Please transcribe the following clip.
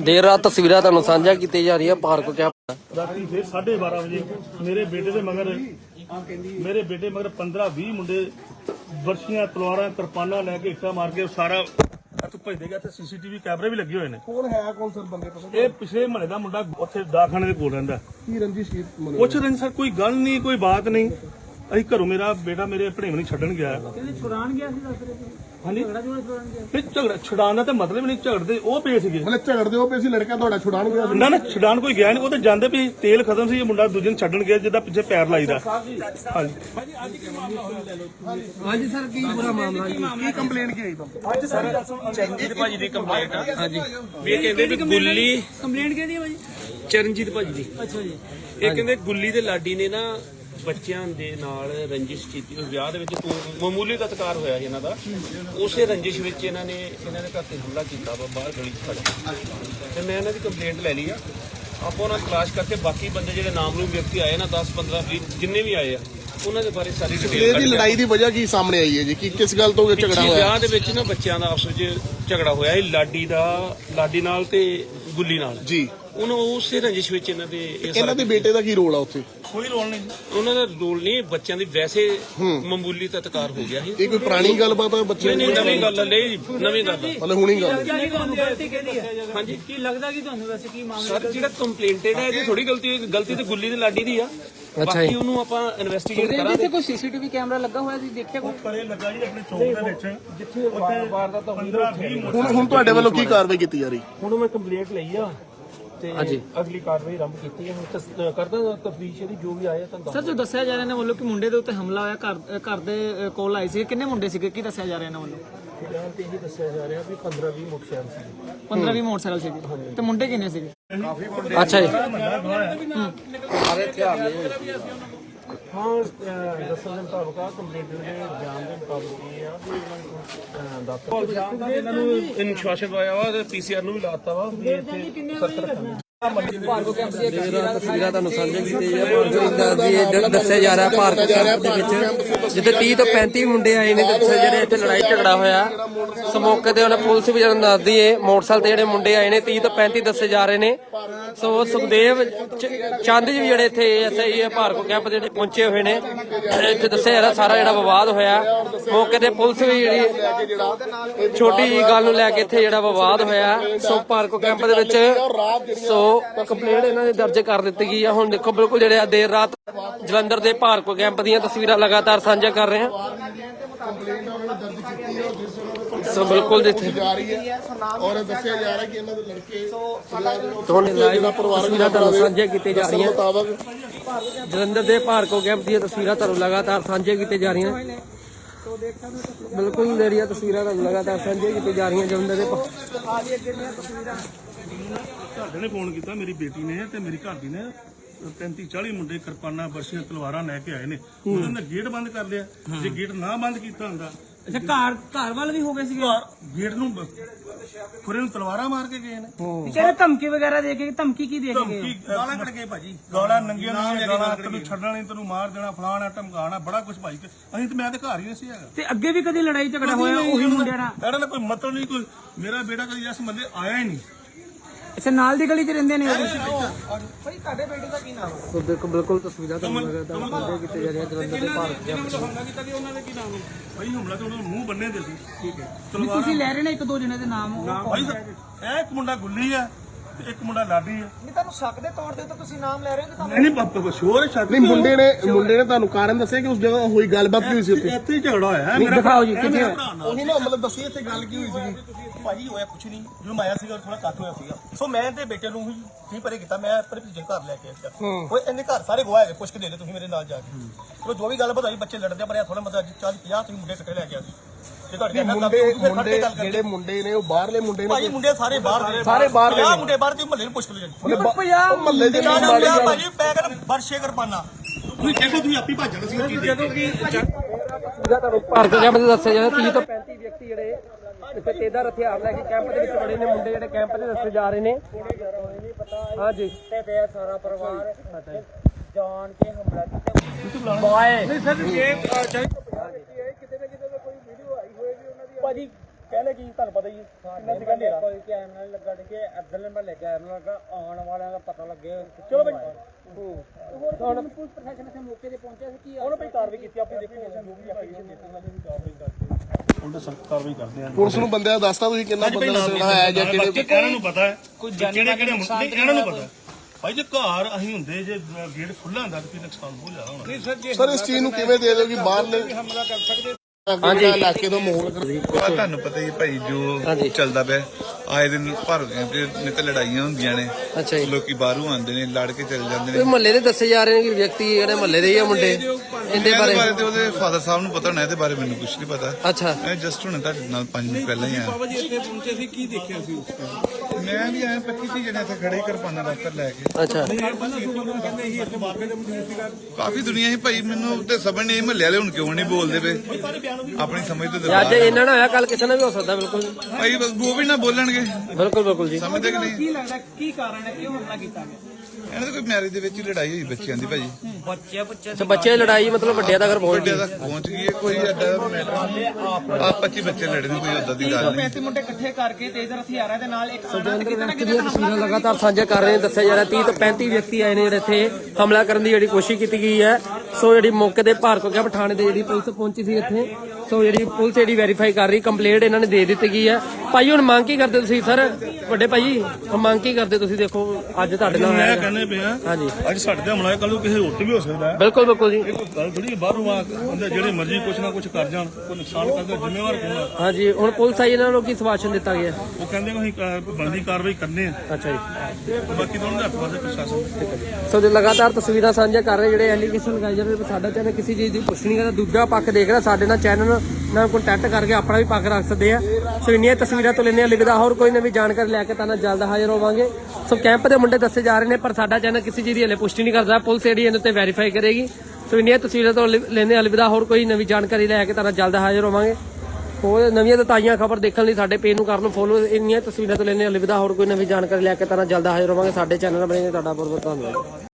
ਦੇਰ ਰਾਤ ਤਸਵੀਰਾਂ ਤੁਹਾਨੂੰ ਸਾਂਝਾ ਕੀਤੀਆਂ ਜਾ ਰਹੀਆਂ ਪਾਰਕ ਕੈਂਪ ਰਾਤੀ ਫਿਰ 12:30 ਵਜੇ ਮੇਰੇ ਬੇਟੇ ਦੇ ਮਗਰ ਮੇਰੇ ਬੇਟੇ ਮਗਰ 15 20 ਮੁੰਡੇ ਵਰਸ਼ੀਆਂ ਤਲਵਾਰਾਂ ਕਿਰਪਾਨਾਂ ਲੈ ਕੇ ਇੱਟਾਂ ਮਾਰ ਕੇ ਸਾਰਾ ਭੱਜਦੇ ਗਏ ਤੇ ਸੀਸੀਟੀਵੀ ਕੈਮਰੇ ਵੀ ਲੱਗੇ ਹੋਏ ਨੇ। ਕੌਣ ਹੈ ਕੌਣ ਸਰ ਬੰਦੇ ਪਤਾ ਇਹ ਪਿਛਲੇ ਮਹੱਲੇ ਦਾ ਮੁੰਡਾ ਉੱਥੇ ਦਾਖਾਨੇ ਦੇ ਕੋਲ ਰਹਿੰਦਾ। ਕੀ ਰੰਜਿਸ਼ ਕੀ ਰਹੇ ਨੇ ਸਰ ਕੋਈ ਗੱਲ ਨਹੀਂ ਕੋਈ ਬਾਤ ਨਹੀਂ। ਅਸੀਂ ਘਰੋਂ ਮੇਰਾ ਬੇਟਾ ਮੇਰੇ ਭਣੇਵੇਂ ਨੂੰ ਛੱਡਣ ਗਿਆ। ਕਹਿੰਦੇ ਛੁਡਾਣ ਗਿਆ ਸੀ ਦੱਸ ਰਹੇ ਸੀ ਹਾਂਜੀ। ਝਗੜਾ ਝੁਗੜਾ ਛੁਡਾਣ ਤਾਂ ਮਤਲਬ ਨਹੀਂ ਝਗੜਦੇ ਉਹ ਪਏ ਸੀਗੇ। ਮਤਲਬ ਝਗੜਦੇ ਹੋ ਪਏ ਸੀ ਲੜਕਾ ਤੁਹਾਡਾ ਛੁਡਾਣ ਗਿਆ ਸੀ। ਨਾ ਨਾ ਛਡਾਣ ਕੋਈ ਗਿਆ ਨਹੀਂ ਉਹ ਤਾਂ ਜਾਂਦੇ ਵੀ ਤੇਲ ਖਤਮ ਸੀ ਇਹ ਮੁੰਡਾ ਦੂਜੇ ਨੂੰ ਛੱਡਣ ਗਿਆ ਜਿਹਦਾ ਪਿੱਛੇ ਪੈਰ ਲਾਈਦਾ। ਹਾਂਜੀ। ਹਾਂਜੀ। ਸਰ ਕੀ ਪੂਰਾ ਮਾਮਲਾ ਕੀ ਕੰਪਲੇਂਟ ਕੀ ਆਈ ਤੁਹਾਨੂੰ? ਚਰਨਜੀਤ ਭਾਜੀ ਦੀ ਕੰਪਲੇਂਟ ਆ। ਹਾਂਜੀ। ਵੀ ਇਹ ਕਹਿੰਦੇ ਵੀ ਗੁੱਲੀ ਕੰਪਲੇਂਟ ਕਿਹਦੀ ਹੈ ਭਾਜੀ? ਚਰਨਜੀਤ ਭਾਜੀ ਦੀ। ਅੱਛਾ ਜੀ। ਇਹ ਕਹਿੰਦੇ ਗੁੱਲੀ ਤੇ ਲਾਡੀ ਨੇ ਨਾ ਬੱਚਿਆਂ ਦੇ ਨਾਲ ਰੰਜਿਸ਼ ਕੀਤੀ ਉਹ ਵਿਆਹ ਦੇ ਵਿੱਚ ਤੂੰ ਮਾਮੂਲੀ ਤਤਕਾਰ ਹੋਇਆ ਸੀ ਇਹਨਾਂ ਦਾ। ਉਸੇ ਰੰਜਿਸ਼ ਵਿੱਚ ਇਹਨਾਂ ਨੇ ਇਹਨਾਂ ਦੇ ਘਰ ਤੇ ਹਮਲਾ ਕੀਤਾ ਵਾ ਬਾਹਰ ਗਲੀ 'ਚ ਖੜ ਤੇ ਮੈਂ ਇਹਨਾਂ ਦੀ ਕੰਪਲੇਂਟ ਲੈ ਲਈ ਆ। ਆਪਾਂ ਉਹਨਾਂ ਨੂੰ ਤਲਾਸ਼ ਕਰਕੇ ਬਾਕੀ ਬੰਦੇ ਜਿਹੜੇ ਨਾਮਲੂਮ ਵਿਅਕਤੀ ਆਏ ਨਾ 10 15 20 ਜਿੰਨੇ ਵੀ ਆਏ ਆ ਉਹਨਾਂ ਦੇ ਬਾਰੇ ਸਾਰੀ ਡਿਟੇਲ ਇਹ ਦੀ ਲੜਾਈ ਦੀ ਵਜ੍ਹਾ ਕੀ ਸਾਹਮਣੇ ਆਈ ਹੈ ਜੀ? ਕਿ ਕਿਸ ਗੱਲ ਤੋਂ ਇਹ ਝਗੜਾ ਹੋਇਆ? ਵਿਆਹ ਦੇ ਵਿੱਚ ਨਾ ਬੱਚਿਆਂ ਦਾ ਆਪਸ ਵਿੱਚ ਝਗੜਾ ਹੋਇਆ। ਸੀ ਲਾਡੀ ਦਾ ਲਾਡੀ ਨਾਲ ਤੇ ਗੁੱਲੀ ਨਾਲ। ਜੀ। ਉਹਨਾਂ ਉਸੇ ਰੰਜਿਸ਼ ਵਿੱਚ ਇਹਨਾਂ ਦੇ ਇਹ ਇਹਨਾਂ ਦੇ ਬੇਟੇ ਦਾ ਕੀ ਰੋਲ ਆ ਉੱਥੇ? ਕੋਈ ਰੋਲ ਨਹੀਂ ਉਹਨਾਂ ਦਾ ਰੋਲ ਨਹੀਂ ਬੱਚਿਆਂ ਦੀ ਵੈਸੇ ਮਾਮੂਲੀ ਤਤਕਾਰ ਹੋ ਗਿਆ ਸੀ। ਇਹ ਕੋਈ ਪੁਰਾਣੀ ਗੱਲਬਾਤ ਆ ਬੱਚੇ ਨਹੀਂ ਨਹੀਂ ਨਵੀਂ ਗੱਲ ਨਹੀਂ ਨਵੀਂ ਗੱਲ ਹੈ ਮਤਲਬ ਹੁਣੀ ਗੱਲ ਕੀ ਤੁਹਾਨੂੰ ਗਲਤੀ ਕਿਹਦੀ ਹੈ ਹਾਂਜੀ। ਕੀ ਲੱਗਦਾ ਕਿ ਤੁਹਾਨੂੰ ਵੈਸੇ ਕੀ ਮਾਮਲਾ ਸਰ ਜਿਹੜਾ ਕੰਪਲੇਂਟਡ ਹੈ ਇਹਦੀ ਥੋੜੀ ਗਲਤੀ ਹੋਈ ਗਲਤੀ ਤੇ ਗੁੱਲੀ ਤੇ ਲਾਡੀ ਦੀ ਆ। ਬਾਕੀ ਉਹਨੂੰ ਆਪਾਂ ਇਨਵੈਸਟੀਗੇਟ ਕਰਾਂਗੇ। ਕੋਈ ਸੀਸੀਟੀਵੀ ਕੈਮਰਾ ਲੱਗਾ ਹੋਇਆ ਸੀ ਦੇਖਿਆ ਕੋਈ? ਪਰੇ ਲੱਗਾ ਜੀ ਆਪਣੇ ਚੌਕ ਦੇ ਵਿੱਚ। ਜਿੱਥੇ ਵਾਰਦਾਤ 15 20 ਹੁਣ ਹੁਣ ਤੁਹਾਡੇ ਵੱਲੋਂ ਕੀ ਕਾਰਵਾਈ ਕੀਤੀ ਜਾ ਰਹੀ? ਹੁਣ ਮੈਂ ਕੰਪਲੇਂਟ ਲਈ ਆ। ਤੇ ਹਾਂਜੀ। ਅਗਲੀ ਕਾਰਵਾਈ ਆਰੰਭ ਕੀਤੀ ਹੈ। ਹੁਣ ਤਸ- ਕਰਦਾ ਤਫਤੀਸ਼ ਇਹਦੀ ਜੋ ਵੀ ਆਇਆ ਤੁਹਾਨੂੰ ਸਰ ਜੋ ਦੱਸਿਆ ਜਾ ਰਿਹਾ ਨੇ ਵੱਲੋਂ ਕਿ ਮੁੰਡੇ ਦੇ ਉੱਤੇ ਹਮਲਾ ਹੋਇਆ ਘਰ ਘਰ ਦੇ ਅ, ਕੋਲ ਆਏ ਸੀ ਕਿੰਨੇ ਮੁੰਡੇ ਸੀਗੇ? ਕੀ ਦੱਸਿਆ ਜਾ ਰਿਹਾ ਇਹਨਾਂ ਵੱਲੋਂ? ਫਿਲਹਾਲ ਤੇ ਇਹ ਦੱਸਿਆ ਜਾ ਰਿਹਾ ਵੀ 15 20 ਮੁਖਸ਼ਿਆਰ ਸੀ 15 20 ਮੋਟਰਸਾਈਕਲ ਸੀਗੇ। ਤੇ ਮੁੰਡੇ ਕਿੰਨੇ ਸੀਗੇ? ਅੱਛਾ ਜੀ। ਹਾਂ ਦੱਸਣ ਦੇ ਮੁਤਾਬਕ ਆ ਕੰਪਲੇਂਟ ਦੇ ਬਿਆਨ ਦੇ ਮੁਤਾਬਕ ਇਹ ਆ ਵੀ ਇਹਨਾਂ ਨੂੰ ਦਾਖਲ ਇਹਨਾਂ ਨੂੰ ਇਨਸ਼ੋਰੈਂਸ ਦਵਾਇਆ ਵਾ ਤੇ ਪੀਸੀਆਰ ਨੂੰ ਵੀ ਲਾਤਾ ਵਾ ਵੀ ਇੱਥੇ ਸਰਤ ਰੱਖਾਂਗੇ ਤਸਵੀਰਾਂ ਤੁਹਾਨੂੰ ਸਾਂਝਾ ਕੀਤੀਆਂ ਜਾ ਰਹੀਆਂ ਜੀ ਇਹ ਦੱਸਿਆ ਜਾ ਰਿਹਾ ਪਾਰਕ ਕੈਂਪ ਦੇ ਵਿੱਚ ਜਿੱਥੇ 30 ਤੋਂ 35 ਮੁੰਡੇ ਆਏ ਨੇ ਦੱਸਿਆ ਜਿਹੜੇ ਇੱਥੇ ਲੜਾਈ ਝਗੜਾ ਹੋਇਆ ਸੋ ਮੌਕੇ ਤੇ ਉਹਨੇ ਪੁਲਿਸ ਵੀ ਜਦੋਂ ਦੱਸਦੀ ਏ ਮੋਟਰਸਾਈਕਲ ਤੇ ਜਿਹੜੇ ਮੁੰਡੇ ਆਏ ਨੇ 30 ਤੋਂ 35 ਦੱਸੇ ਜਾ ਰਹੇ ਨੇ ਸੋ ਸੁਖਦੇਵ ਚੰਦ ਜੀ ਵੀ ਜਿਹੜੇ ਇੱਥੇ ਐਸਆਈ ਪਾਰਕ ਕੈਂਪ ਦੇ ਜਿਹੜੇ ਪਹੁੰਚੇ ਹੋਏ ਨੇ ਇੱਥੇ ਦੱਸਿਆ ਜਾ ਰਿਹਾ ਸਾਰਾ ਜਿਹੜਾ ਵਿਵਾਦ ਹੋਇਆ ਮੌਕੇ ਤੇ ਪੁਲਿਸ ਵੀ ਜਿਹੜੀ ਛੋਟੀ ਜੀ ਗੱਲ ਨੂੰ ਲੈ ਕੇ ਇੱਥੇ ਜਿਹੜਾ ਵਿਵਾਦ ਹੋਇਆ, ਸੋ ਪਾਰਕ ਕੈਂਪ ਦੇ ਵਿੱਚ, ਸੋ ਕੰਪਲੇਂਟ ਇਹਨਾਂ ਨੇ ਦਰਜ ਕਰ ਦਿੱਤੀ ਗਈ ਆ। ਹੁਣ ਦੇਖੋ ਬਿਲਕੁਲ ਜਿਹੜੇ ਆ ਦੇਰ ਰਾਤ ਜਲੰਧਰ ਦੇ ਭਾਰਕੋ ਕੈਂਪ ਦੀਆਂ ਤਸਵੀਰਾਂ ਲਗਾਤਾਰ ਸਾਂਝਾ ਕਰ ਰਹੇ ਹਾਂ ਸੋ ਬਿਲਕੁਲ ਜਿੱਥੇ ਜਾ ਰਹੀ ਹੈ ਔਰ ਦੱਸਿਆ ਜਾ ਰਿਹਾ ਕਿ ਇਹਨਾਂ ਦੇ ਲੜਕੇ ਤੁਹਾਨੂੰ ਲਾਈਵ ਤਸਵੀਰਾਂ ਤੁਹਾਨੂੰ ਸਾਂਝੀਆਂ ਕੀਤੀਆਂ ਜਾ ਰਹੀਆਂ। ਜਲੰਧਰ ਦੇ ਪਾਰਕੋ ਕੈਂਪ ਦੀਆਂ ਤਸਵੀਰਾਂ ਤੁਹਾਨੂੰ ਲਗਾਤਾਰ ਸਾਂਝੀਆਂ ਕੀਤੀਆਂ ਜਾ ਰਹੀਆਂ। ਬਿਲਕੁਲ ਜਿਹੜੀਆਂ ਤਸਵੀਰਾਂ ਤੁਹਾਨੂੰ ਲਗਾਤਾਰ ਸਾਂਝੀਆਂ ਕੀਤੀਆਂ ਜਾ ਰਹੀਆਂ ਜਲੰਧਰ ਦੇ ਪਾ- ਘਰਦੇ ਨੇ ਫੋਨ ਕੀਤਾ ਮੇਰੀ ਬੇਟੀ ਨੇ ਤੇ ਮੇਰੀ ਘਰ ਦੀ ਨੇ 35 40 ਮੁੰਡੇ ਕਿਰਪਾਨਾਂ ਬਰਸ਼ੀਆਂ ਤਲਵਾਰਾਂ ਲੈ ਕੇ ਆਏ ਨੇ। ਉਹਨਾਂ ਨੇ ਗੇਟ ਬੰਦ ਕਰ ਲਿਆ। ਜੇ ਗੇਟ ਨਾ ਬੰਦ ਕੀਤਾ ਹੁੰਦਾ ਅੱਛਾ ਘਰ ਘਰ ਵਾਲ ਵੀ ਹੋ ਗਏ ਸੀਗੇ? ਗੇਟ ਨੂੰ ਖੁਰੇ ਨੂੰ ਤਲਵਾਰਾਂ ਮਾਰ ਕੇ ਗਏ ਨੇ। ਕਿਹੜੇ ਧਮਕੀ ਵਗੈਰਾ ਦੇ ਕੇ ਧਮਕੀ ਕੀ ਦੇ ਕੇ ਧਮਕੀ ਗਾਲਾਂ ਕੱਢ ਗਏ ਭਾਜੀ। ਗਾਲਾਂ ਨੰਗੀਆਂ ਨੰਗੀਆਂ ਗਾਲਾਂ ਤੈਨੂੰ ਛੱਡਣਾ ਨਹੀਂ ਤੈਨੂੰ ਮਾਰ ਦੇਣਾ ਫਲਾਣਾ ਧਮਕਾਣਾ ਬੜਾ ਕੁਝ ਭਾਈ ਤੇ ਅਸੀਂ ਤੇ ਮੈਂ ਤੇ ਘਰ ਹੀ ਨਹੀਂ ਸੀ ਹੈਗਾ। ਤੇ ਅੱਗੇ ਵੀ ਕਦੀ ਲੜਾਈ ਝਗੜਾ ਹੋਇਆ? ਉਹੀ ਮੁੰਡਿਆਂ ਨਾਲ? ਇਹਨਾਂ ਦਾ ਕੋਈ ਮਤਲਬ ਨਹੀਂ ਕੋਈ ਮੇਰਾ ਬੇਟਾ ਕਦੀ ਇਸ ਬੰਦੇ ਆਇਆ ਹੀ ਨਹੀਂ। ਅੱਛਾ ਨਾਲ ਦੀ ਗਲੀ 'ਚ ਰਹਿੰਦੇ ਨੇ ਉਹ? ਸੋ ਦੇਖੋ ਬਿਲਕੁਲ ਤਸਵੀਰਾਂ ਤੁਹਾਨੂੰ ਕੀਤੀਆਂ ਜਾ ਰਹੀਆਂ ਜਲੰਧਰ ਦੇ ਪਾਰਕ ਕੈਂਪ ਭਾਈ ਹਮਲਾ ਤੇ ਉਹਨਾਂ ਨੂੰ ਮੂੰਹ ਬੰਨੇ ਦੇ। ਸੀ ਠੀਕ ਹੈ। ਤੁਸੀਂ ਲੈ ਰਹੇ ਨੇ ਇੱਕ ਦੋ ਜਣੇ ਦੇ ਨਾਮ ਉਹ ਭਾਈ ਇਹ ਇੱਕ ਮੁੰਡਾ ਗੁੱਲੀ ਆ। ਇੱਕ ਮੁੰਡਾ ਲਾਡੀ ਆ। ਨਹੀਂ ਤੁਹਾਨੂੰ ਸ਼ੱਕ ਦੇ ਤੌਰ ਤੇ ਤਾਂ ਤੁਸੀਂ ਨਾਮ ਲੈ ਰਹੇ ਹੋ ਨਹੀਂ ਨਹੀਂ ਬਾਬਾ ਸ਼ੋਰ ਛੱਡ ਨਹੀਂ ਮੁੰਡੇ ਨੇ ਮੁੰਡੇ ਨੇ ਤੁਹਾਨੂੰ ਕਾਰਨ ਦੱਸਿਆ ਕਿ ਉਸ ਜਗ੍ਹਾ ਹੋਈ ਗੱਲਬਾਤ ਕੀ ਹੋਈ ਸੀ ਉੱਥੇ? ਇੱਥੇ ਹੀ ਝਗੜਾ ਹੋਇਆ ਹੈ ਮੇਰਾ ਦਿਖਾਓ ਜੀ, ਇਹ ਕਿੱਥੇ ਮੇਰਾ ਹੋਇਆ? ਭਰਾ ਨਾਲ। ਉਹੀ ਨਾ ਮਤਲਬ ਦੱਸੀ ਇੱਥੇ ਗੱਲ ਕੀ ਹੋਈ ਸੀ ਭਾਜੀ ਹੋਇਆ ਕੁਛ ਨਹੀਂ। ਜਦੋਂ ਮੈਂ ਆਇਆ ਸੀਗਾ ਥੋੜਾ ਕੱਟ ਹੋਇਆ ਸੀਗਾ। ਸੋ ਮੈਂ ਤੇ ਬੇਟੇ ਨੂੰ ਹੀ ਪਰੇ ਕੀਤਾ। ਮੈਂ ਆਪਣੇ ਭਤੀਜੇ ਨੂੰ ਘਰ ਲੈ ਕੇ ਆਇਆ ਕੋਈ ਇੰਨੇ ਘਰ ਸਾਰੇ ਗਵਾਹ ਹੈਗੇ ਪੁੱਛ ਕੇ ਦੇ ਦੇ ਤੁਸੀਂ ਮੇਰੇ ਨਾਲ ਜਾ ਕੇ। ਜੋ ਵੀ ਗੱਲ ਬਤਾਈ ਬੱਚੇ ਲੜਦੇ ਪਰ ਥੋੜਾ ਮਤਲਬ 40 50 ਤੁਸੀਂ ਮੁੰਡੇ ਇਕੱਠੇ ਲੈ ਕੇ ਆ ਜੇ ਗੱਲ ਮੁੰਡੇ ਮੁੰਡੇ। ਜਿਹੜੇ ਮੁੰਡੇ ਨੇ ਉਹ ਬਾਹਰਲੇ ਮੁੰਡੇ ਨੇ ਮੁੰਡੇ ਸਾਰੇ ਬਾਹਰ ਦੇ। ਸਾਰੇ ਬਾਹਰ ਦੇ ਨੇ। ਮੁੰਡੇ ਬਾਹਰ ਤੇ ਮਹੱਲੇ ਨੂੰ ਪੁੱਛ ਲਓ ਜੀ ਉਹ ਮਹੱਲੇ ਦੇ ਨਾਲ ਨਾ। ਮਾੜੀ ਲਿਆ ਗੱਲ ਭਾਜੀ ਪੈ ਕਰ ਵਰਸ਼ੇ ਕਰਪਾਨਾ ਤੁਸੀਂ ਦੇਖੋ ਤੁਸੀਂ ਆਪੀ ਭੱਜ ਜਾਣਾ ਸੀ ਦੇਖ ਕੇ ਪਾਰਕ ਕੈਂਪ ਦੇ ਦੱਸਿਆ ਜਾ ਰਿਹਾ 30 ਤੋਂ 35 ਵਿਅਕਤੀ ਜਿਹੜੇ ਇੱਥੇ ਤੇਜ਼ਦਾਰ ਹਥਿਆਰ ਲੈ ਕੇ ਕੈਂਪ ਦੇ ਵਿੱਚ ਵੜੇ ਨੇ ਮੁੰਡੇ ਜਿਹੜੇ ਕੈਂਪ ਦੇ ਦੱਸੇ ਜਾ ਰਹੇ ਨੇ। ਹਾਂਜੀ। ਤੇ ਸਾਰਾ ਪਰਿਵਾਰ ਜਾਣ ਕੇ ਹਮਲਾ ਕੀਤਾ। ਬਾਏ ਭਾਜੀ ਕਹਿੰਦੇ ਕੀ ਤੁਹਾਨੂੰ ਪਤਾ ਹੀ ਹੈ ਕਿੰਨਾ ਸੀਗਾ ਹਨੇਰਾ? ਕੋਈ ਕੈਮਰਾ ਨਹੀਂ ਲੱਗਾ ਕਿ ਅਦਲ ਮਹੱਲੇ ਕੈਮਰਾ ਲੱਗਾ ਆਉਣ ਵਾਲਿਆਂ ਦਾ ਪਤਾ ਲੱਗੇ ਚਲੋ ਬਈ। ਹੁਣ ਪੁਲਿਸ ਪ੍ਰਸ਼ਾਸਨ ਇੱਥੇ ਮੌਕੇ ਤੇ ਪਹੁੰਚਿਆ ਸੀ ਕੀ ਉਹਨੇ ਬਈ ਕਾਰਵਾਈ ਕੀਤੀ ਆਪਣੀ ਦੇਖੋ। ਜੋ ਵੀ ਐਪਲੀਕੇਸ਼ਨ ਦਿੱਤੀ ਉਹਨਾਂ ਨੇ ਕਾਰਵਾਈ ਕਰਦੇ ਉਹਨਾਂ ਸਖਤ ਕਾਰਵਾਈ ਕਰਦੇ ਆ। ਪੁਲਿਸ ਨੂੰ ਬੰਦਿਆਂ ਦੱਸਤਾ ਤੁਸੀਂ ਕਿੰਨਾ ਬੰਦਾ ਦੱਸਣਾ ਹੈ ਜਾਂ ਕਿਹੜੇ ਇਹਨਾਂ ਨੂੰ ਪਤਾ ਹੈ ਕਿਹੜੇ ਕਿਹੜੇ ਮੁੰਡੇ ਇਹਨਾਂ ਨੂੰ ਪਤਾ। ਭਾਈ ਜੇ ਘਰ ਅਸੀਂ ਹੁੰਦੇ ਜੇ ਗੇਟ ਖੁੱਲਾ ਹੁੰਦਾ ਤਾਂ ਕੀ ਨੁਕਸਾਨ ਹੋ ਜਾਣਾ ਹੋਣਾ। ਸਰ ਇਸ ਚੀਜ਼ ਨੂੰ ਕਿਵੇਂ ਦੇ ਦਿਓ ਕਿ ਬਾਹਰਲੇ ਹਾਂਜੀ। ਇਲਾਕੇ ਤੋਂ ਮਾਹੌਲ ਆ ਤੁਹਾਨੂੰ ਪਤਾ ਹੀ ਹੈ ਭਾਈ। ਜੋ ਚੱਲਦਾ ਪਿਆ। ਆਏ ਦਿਨ ਭਰ ਗਏ ਨੇ ਤੇ ਲੜਾਈਆਂ ਹੁੰਦੀਆਂ ਨੇ। ਅੱਛਾ ਜੀ। ਲੋਕੀ ਬਾਹਰੋਂ ਆਉਂਦੇ ਨੇ ਲੜ ਕੇ ਚੱਲ ਜਾਂਦੇ ਨੇ। ਮਹੱਲੇ ਦੇ ਦੱਸੇ ਜਾ ਰਹੇ ਨੇ ਕਿ ਵਿਅਕਤੀ ਜਿਹੜੇ ਮਹੱਲੇ ਦੇ ਹੀ ਆ ਮੁੰਡੇ? ਇਹਦੇ ਬਾਰੇ? ਬਾਰੇ ਤੇ ਉਹਦੇ ਫਾਦਰ ਸਾਹਿਬ ਨੂੰ ਪਤਾ ਹੋਣਾ ਇਹਦੇ ਬਾਰੇ ਮੈਨੂੰ ਕੁਝ ਨਹੀਂ ਪਤਾ। ਅੱਛਾ। ਮੈਂ ਜਸਟ ਹੁਣ ਤੁਹਾਡੇ ਨਾਲ 5 ਮਿੰਟ ਪਹਿਲਾਂ ਹੀ ਆਇਆ। ਬਾਬਾ ਜੀ ਇੱਥੇ ਪਹੁੰਚੇ ਸੀ ਕੀ ਦੇਖਿਆ ਸੀ ਮੈਂ ਵੀ ਆਇਆ 25 30 ਜਣੇ ਇੱਥੇ ਖੜੇ ਕਿਰਪਾਨਾਂ ਦਫ਼ਤਰ ਲੈ ਕੇ। ਅੱਛਾ। ਕਾਫੀ ਦੁਨੀਆ ਸੀ ਭਾਈ ਮੈਨੂੰ ਤੇ ਸਮਝ ਨਹੀਂ ਮਹੱਲੇ ਵਾਲੇ ਹੁਣ ਕਿਉਂ ਨਹੀਂ ਬੋਲਦੇ ਪਏ? ਆਪਣੀ ਸਮਝ ਤੋਂ ਅੱਜ ਇਹਨਾਂ ਨਾਲ ਹੋਇਆ ਕੱਲ ਕਿਸੇ ਨਾਲ ਵੀ ਹੋ ਸਕਦਾ ਬਿਲਕੁਲ ਭਾਈ ਬਸ ਉਹ ਵੀ ਨਾ ਬੋਲਣਗੇ। ਬਿਲਕੁਲ ਬਿਲਕੁਲ ਜੀ। ਸਮਝਦੇ ਕਿ ਨਹੀਂ? ਕੀ ਲੱਗਦਾ ਕੀ ਕਾਰਨ ਹੈ ਕਿਉਂ ਹਮਲਾ ਕੀਤਾ? ਗਿਆ ਇਹਨਾਂ ਦੇ ਕੋਈ ਮੈਰਿਜ ਦੇ ਵਿੱਚ ਹੀ ਲੜਾਈ ਹੋਈ ਬੱਚਿਆਂ ਦੀ ਭਾਈ। ਅੱਛਾ ਬੱਚੇ ਦੀ ਲੜਾਈ ਮਤਲਬ ਵੱਡਿਆਂ ਤੱਕ ਪਹੁੰਚ ਵੱਡਿਆਂ ਤੱਕ ਪਹੁੰਚ ਗਈ ਹੈ ਕੋਈ ਐਡਾ ਮੈਟਰ ਆ 25 ਬੱਚੇ ਲੜੇ ਨੇ ਕੋਈ ਉਦਾਂ ਦੀ ਗੱਲ ਨਹੀਂ। 35 ਮੁੰਡੇ ਇਕੱਠੇ ਕਰਕੇ ਤੇਜ਼ਰ ਹਥਿਆਰਾਂ ਦੇ ਨਾਲ ਇੱਕ ਆਨੰਦ ਕੀਤਾ ਨਾ ਦੀਆਂ ਤਸਵੀਰਾਂ ਲਗਾਤਾਰ ਸਾਂਝਾ ਕਰ ਰਹੇ ਨੇ ਦੱਸਿਆ ਜਾ ਰਿਹਾ 30 ਤੋਂ 35 ਵਿਅਕਤੀ ਆਏ ਨੇ ਜਿਹੜੇ ਇੱਥੇ ਹਮਲਾ ਕਰਨ ਦੀ ਜਿਹੜੀ ਕੋਸ਼ਿਸ਼ ਕੀਤੀ ਗਈ ਹੈ। ਸੋ ਜਿਹੜੀ ਮੌਕੇ ਤੇ ਭਾਰਤ ਗਿਆ ਪਠਾਣੇ ਦੇ ਜਿਹੜੀ ਪੁਲਿਸ ਪਹੁੰਚੀ ਸੀ ਇੱਥੇ ਸੋ ਜਿਹੜੀ ਪੁਲਿਸ ਜਿਹੜੀ ਵੈਰੀਫਾਈ ਕਰ ਰਹੀ ਕੰਪਲੇਂਟ ਇਹਨਾਂ ਨੇ ਦੇ ਦਿੱਤੀ ਗਈ ਹੈ। ਭਾਈ ਹੁਣ ਮੰਗ ਕੀ ਕਰਦੇ ਤੁਸੀਂ ਸਰ ਵੱਡੇ ਭਾਈ ਮੰਗ ਕੀ ਕਰਦੇ ਤੁਸੀਂ? ਦੇਖੋ ਅੱਜ ਤੁਹਾਡੇ ਨਾਲ ਮੈਂ ਹੋਇਆ ਕਹਿੰਦੇ ਪਿਆ ਹਾਂਜੀ। ਅੱਜ ਸਾਡੇ ਤੇ ਹਮਲਾ ਕੱਲ ਨੂੰ ਕਿਸੇ ਹੋਰ ਤੇ ਵੀ ਹੋ ਸਕਦਾ ਹੈ। ਬਿਲਕੁਲ ਬਿਲਕੁਲ ਜੀ। ਇਹ ਕੋਈ ਗੱਲ ਥੋੜੀ ਬਾਹਰੋਂ ਆ ਬੰਦੇ ਜਿਹੜੇ ਮਰਜ਼ੀ ਕੁਛ ਨਾ ਕੁਛ ਕਰ ਜਾਣ ਕੋਈ ਨੁਕਸਾਨ ਕਰਦਾ ਜ਼ਿੰਮੇਵਾਰ ਕੌਣ ਹੈ ਹਾਂਜੀ ਹੁਣ ਪੁਲਿਸ ਆਈ ਇਹਨਾਂ ਨੂੰ ਕੀ ਸਵਾਸ਼ਨ ਦਿੱਤਾ ਗਿਆ? ਉਹ ਕਹਿੰਦੇ ਕਿ ਅਸੀਂ ਬਣਦੀ ਕਾਰਵਾਈ ਕਰਨੇ ਆ। ਅੱਛਾ ਜੀ। ਬਾਕੀ ਤਾਂ ਉਹਨਾਂ ਦੇ ਹੱਥ ਵਾਲੇ ਪ੍ਰਸ਼ਾਸਨ ਸੋ ਜੇ ਲਗਾਤਾਰ ਤਸਵੀਰਾਂ ਸਾਂਝਾ ਕਰ ਰਹੇ ਜਿਹੜੇ ਐਲੀਗੇਸ਼ਨ ਲਗਾਏ ਜਾ ਰਹੇ ਸਾਡਾ ਚੈਨਲ ਕਿਸੇ ਚੀਜ਼ ਦੀ ਪੁਸ਼ਟੀ ਨਹੀਂ ਕਰਦਾ ਦੂਜਾ ਪੱਖ ਦੇਖ ਰਿਹਾ ਸਾਡੇ ਨਾਲ ਚੈਨਲ ਨਾਲ ਕੰਟੈਕਟ ਕਰਕੇ ਆਪਣਾ ਵੀ ਪੱਖ ਰੱਖ ਸਕਦੇ ਆ। ਸੋ ਇੰਨੀਆਂ ਤਸਵੀਰਾਂ ਤੋਂ ਲੈਣੇ ਲਿਖਦਾ ਹੋਰ ਕੋਈ ਨਵੀਂ ਜਾਣਕਾਰੀ ਲੈ ਕੇ ਤਾਂ ਜਲਦ ਹਾਜ਼ਰ ਹੋਵਾਂਗੇ। ਸੋ ਕੈਂਪ ਦੇ ਮੁੰਡੇ ਦੱਸੇ ਜਾ ਰਹੇ ਨੇ, ਪਰ ਸਾਡਾ ਚੈਨਲ ਕਿਸੇ ਚੀਜ਼ ਦੀ ਹਲੇ ਪੁਸ਼ਟੀ ਨਹੀਂ ਕਰਦਾ। ਪੁਲਿਸ ਜਿਹੜੀ ਇਹਨਾਂ ਉੱਤੇ ਵੈਰੀਫਾਈ ਕਰੇਗੀ। ਸੋ ਇੰਨੀਆਂ ਤਸਵੀਰਾਂ ਤੋਂ ਲੈਣੇ ਅਲਵਿਦਾ ਹੋਰ ਕੋਈ ਨਵੀਂ ਜਾਣਕਾਰੀ ਲੈ ਕੇ ਤਾਂ ਜਲਦ ਹਾਜ਼ਰ ਹੋਵਾਂਗੇ। ਹੋਰ ਨਵੀਆਂ ਤੇ ਤਾਜ਼ੀਆਂ ਖਬਰ ਦੇਖਣ ਲਈ ਸਾਡੇ ਪੇਜ ਨੂੰ ਕਰ ਲਓ ਫੋਲੋ ਇੰਨੀਆਂ ਤਸਵੀਰਾਂ ਤੋਂ ਲੈਣੇ ਅਲਵਿਦਾ ਹੋਰ ਕੋਈ ਨਵੀਂ ਜਾਣਕਾਰੀ ਲੈ ਕੇ ਤਾਂ ਜਲਦ ਹਾਜ਼ਰ ਹੋਵਾਂਗੇ। ਸਾਡੇ ਚੈਨਲ ਨਾਲ ਬਣੇ ਤੁਹਾਡਾ ਬਹੁਤ ਬਹੁਤ ਧੰਨਵਾਦ।